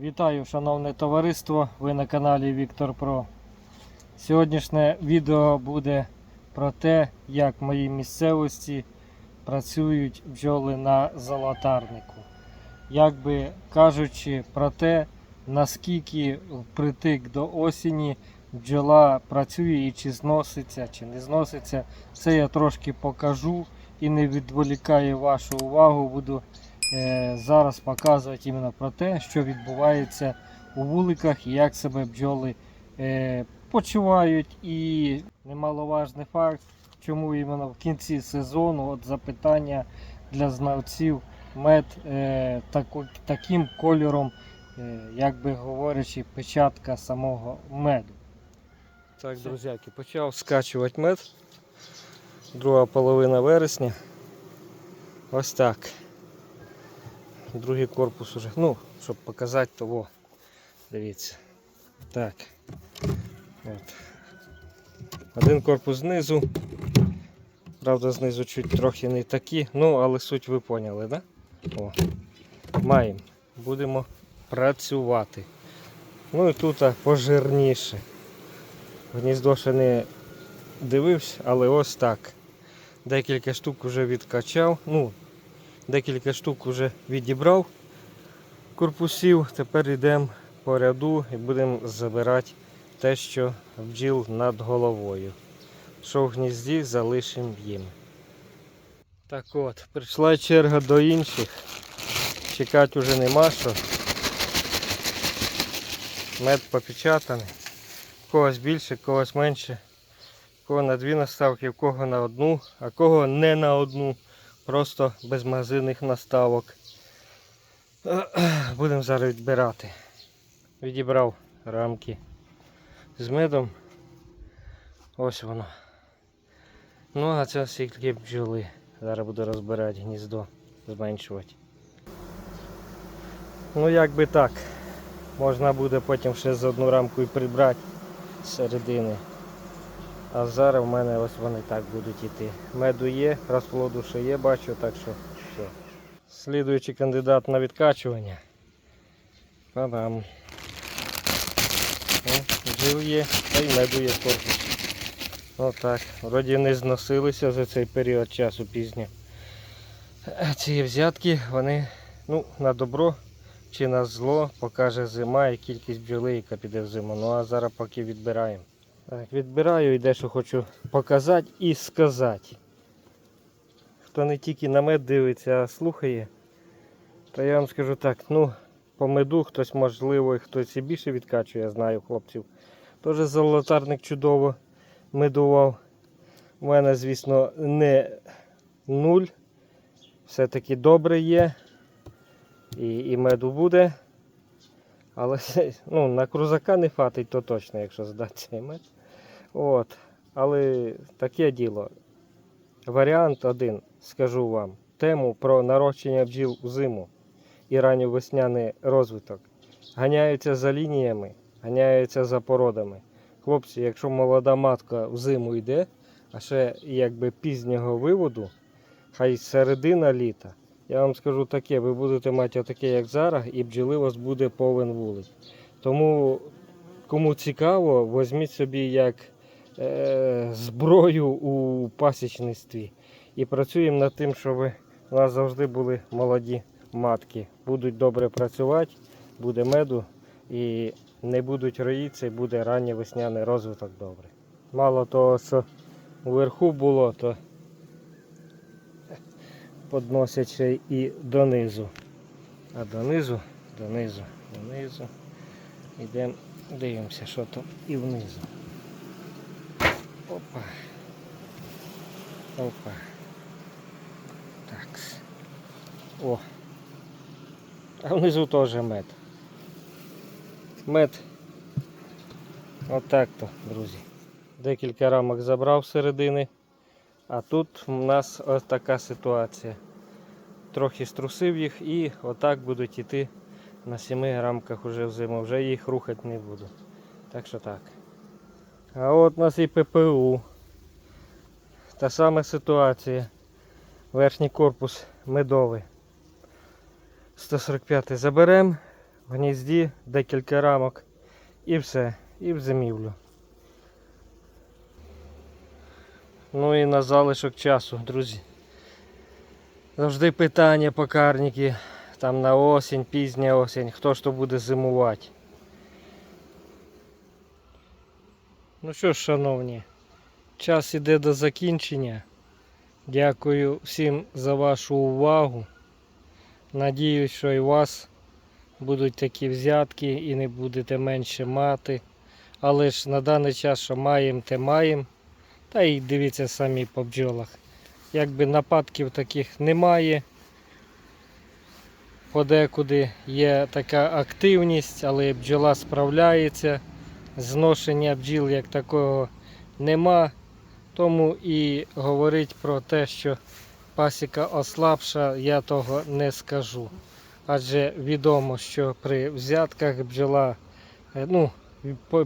Вітаю, шановне товариство, ви на каналі Віктор Про. Сьогоднішнє відео буде про те, як в моїй місцевості працюють бджоли на золотарнику. Як би кажучи про те, наскільки впритик до осені бджола працює і чи зноситься, чи не зноситься. Це я трошки покажу і не відволікаю вашу увагу. Буду е, зараз показувати іменно про те, що відбувається у вуликах і як себе бджоли е, почувають. І немаловажний факт, чому іменно в кінці сезону от запитання для знавців мед е, таку, таким кольором, е, як би говорячи, печатка самого меду. Так, друзяки, почав скачувати мед. Друга половина вересня. Ось так. Другий корпус уже. Ну, щоб показати того. Дивіться. Так. От. Один корпус знизу. Правда, знизу чуть трохи не такі. Ну, але суть ви поняли, да? О. Маємо. Будемо працювати. Ну і тут пожирніше. Гніздо ще не дивився, але ось так. Декілька штук вже відкачав. Ну, декілька штук вже відібрав корпусів. Тепер йдемо по ряду і будемо забирати те, що бджіл над головою. Що в гнізді, залишимо їм. Так от, прийшла черга до інших. Чекати вже нема що. Мед попечатаний. Когось більше, когось менше. Кого на дві наставки, в кого на одну, а кого не на одну. Просто без магазинних наставок. Будемо зараз відбирати. Відібрав рамки з медом. Ось воно. Ну, а це стільки бджоли. Зараз буду розбирати гніздо, зменшувати. Ну як би так. Можна буде потім ще з одну рамку і прибрати з середини. А зараз в мене ось вони так будуть йти. Меду є, розплоду ще є, бачу, так що все. Слідуючий кандидат на відкачування. Па-бам. О, Джил є, та й меду є корпус. Отак. Вроді не зносилися за цей період часу пізньо. Ці взятки, вони ну, на добро чи на зло покаже зима і кількість бджоли, яка піде в зиму. Ну а зараз поки відбираємо. Так, відбираю і дещо хочу показати і сказати. Хто не тільки на мед дивиться, а слухає, то я вам скажу так, ну, по меду хтось можливо і хтось і більше відкачує, я знаю хлопців. Теж золотарник чудово медував. У мене, звісно, не нуль. Все-таки добре є. І, і меду буде. Але ну, на крузака не хватить, то точно, якщо здати цей мед. От. Але таке діло. Варіант один, скажу вам. Тему про нарощення бджіл у зиму і ранньовесняний розвиток. Ганяються за лініями, ганяються за породами. Хлопці, якщо молода матка в зиму йде, а ще якби пізнього виводу, хай середина літа. Я вам скажу таке, ви будете мати отаке, як зараз, і бджоли вас буде повен вулиць. Тому, кому цікаво, візьміть собі як е, зброю у пасічництві. І працюємо над тим, щоб у нас завжди були молоді матки. Будуть добре працювати, буде меду і не будуть роїтися, і буде ранній весняний розвиток добрий. Мало того, що вверху було, то подносять ще і донизу. А донизу, донизу, донизу. Йдемо, дивимося, що там і внизу. Опа. Опа. Так. О. А внизу теж мед. Мед. Отак то, друзі. Декілька рамок забрав середини. А тут у нас ось така ситуація. Трохи струсив їх і отак будуть йти на 7 рамках уже в зиму. Вже їх рухати не буду. Так що так. А от у нас і ППУ. Та сама ситуація. Верхній корпус медовий. 145 заберемо. В гнізді, декілька рамок і все, і в зимівлю. Ну і на залишок часу, друзі. Завжди питання по карніки, там на осінь, пізня осінь, хто ж то буде зимувати. Ну що ж, шановні, час іде до закінчення. Дякую всім за вашу увагу. Надіюсь, що і вас будуть такі взятки і не будете менше мати. Але ж на даний час, що маємо, те маємо. Та й дивіться самі по бджолах. Якби нападків таких немає. Подекуди є така активність, але бджола справляється. Зношення бджіл як такого нема. Тому і говорить про те, що пасіка ослабша, я того не скажу. Адже відомо, що при взятках бджола, е, ну,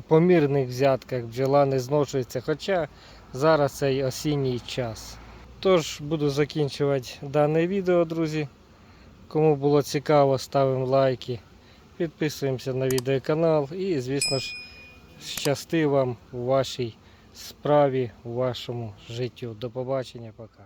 помірних взятках бджола не зношується. Хоча зараз цей осінній час. Тож буду закінчувати дане відео, друзі. Кому було цікаво, ставимо лайки, підписуємося на відеоканал і, звісно ж, щасти вам у вашій справі, у вашому життю. До побачення, пока.